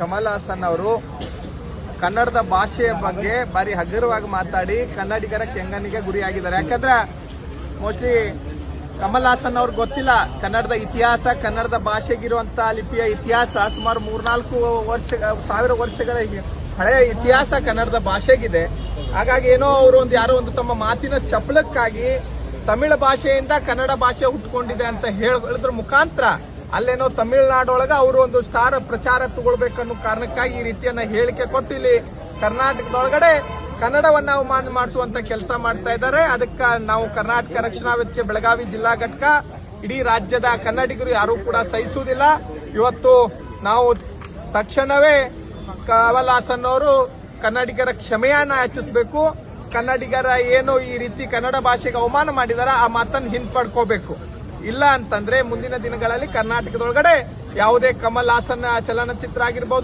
ಕಮಲ್ ಹಾಸನ್ ಅವರು ಕನ್ನಡದ ಭಾಷೆಯ ಬಗ್ಗೆ ಬಾರಿ ಹಗುರವಾಗಿ ಮಾತಾಡಿ ಕನ್ನಡಿಗರ ಕೆಂಗನಿಗೆ ಗುರಿಯಾಗಿದ್ದಾರೆ. ಯಾಕಂದ್ರೆ ಮೋಸ್ಟ್ಲಿ ಕಮಲ್ ಹಾಸನ್ ಅವ್ರಿಗೆ ಗೊತ್ತಿಲ್ಲ, ಕನ್ನಡದ ಇತಿಹಾಸ, ಕನ್ನಡದ ಭಾಷೆಗಿರುವಂತ ಲಿಪಿಯ ಇತಿಹಾಸ ಸುಮಾರು ಮೂರ್ನಾಲ್ಕು ವರ್ಷ, ಸಾವಿರ ವರ್ಷಗಳ ಹಳೆಯ ಇತಿಹಾಸ ಕನ್ನಡದ ಭಾಷೆಗಿದೆ. ಹಾಗಾಗಿ ಏನೋ ಅವರು ಒಂದು ಯಾರೋ ಒಂದು ತಮ್ಮ ಮಾತಿನ ಚಪಲಕ್ಕಾಗಿ ತಮಿಳ ಭಾಷೆಯಿಂದ ಕನ್ನಡ ಭಾಷೆ ಹುಟ್ಕೊಂಡಿದೆ ಅಂತ ಹೇಳಿದ್ರ ಮುಖಾಂತರ ಅಲ್ಲೇನೋ ತಮಿಳುನಾಡೊಳಗ ಅವರು ಒಂದು ಸ್ಟಾರ್ ಪ್ರಚಾರ ತಗೊಳ್ಬೇಕನ್ನೋ ಕಾರಣಕ್ಕಾಗಿ ಈ ರೀತಿಯನ್ನ ಹೇಳಿಕೆ ಕೊಟ್ಟು ಇಲ್ಲಿ ಕರ್ನಾಟಕದೊಳಗಡೆ ಕನ್ನಡವನ್ನ ಅವಮಾನ ಮಾಡಿಸುವಂತ ಕೆಲಸ ಮಾಡ್ತಾ ಇದ್ದಾರೆ. ಅದಕ್ಕೆ ನಾವು ಕರ್ನಾಟಕ ರಕ್ಷಣಾ ವೇದಿಕೆ, ಬೆಳಗಾವಿ ಜಿಲ್ಲಾ ಘಟಕ, ಇಡೀ ರಾಜ್ಯದ ಕನ್ನಡಿಗರು ಯಾರು ಕೂಡ ಸಹಿಸುವುದಿಲ್ಲ. ಇವತ್ತು ನಾವು ತಕ್ಷಣವೇ ಕಮಲ್ ಹಾಸನ್ ಅವರು ಕನ್ನಡಿಗರ ಕ್ಷಮೆಯನ್ನ ಯಾಚಿಸಬೇಕು. ಕನ್ನಡಿಗರ ಏನು ಈ ರೀತಿ ಕನ್ನಡ ಭಾಷೆಗೆ ಅವಮಾನ ಮಾಡಿದಾರ, ಆ ಮಾತನ್ನು ಹಿಂಪಡ್ಕೋಬೇಕು. ಇಲ್ಲ ಅಂತಂದ್ರೆ ಮುಂದಿನ ದಿನಗಳಲ್ಲಿ ಕರ್ನಾಟಕದೊಳಗಡೆ ಯಾವುದೇ ಕಮಲ್ ಹಾಸನ್ ಚಲನಚಿತ್ರ ಆಗಿರ್ಬೋದು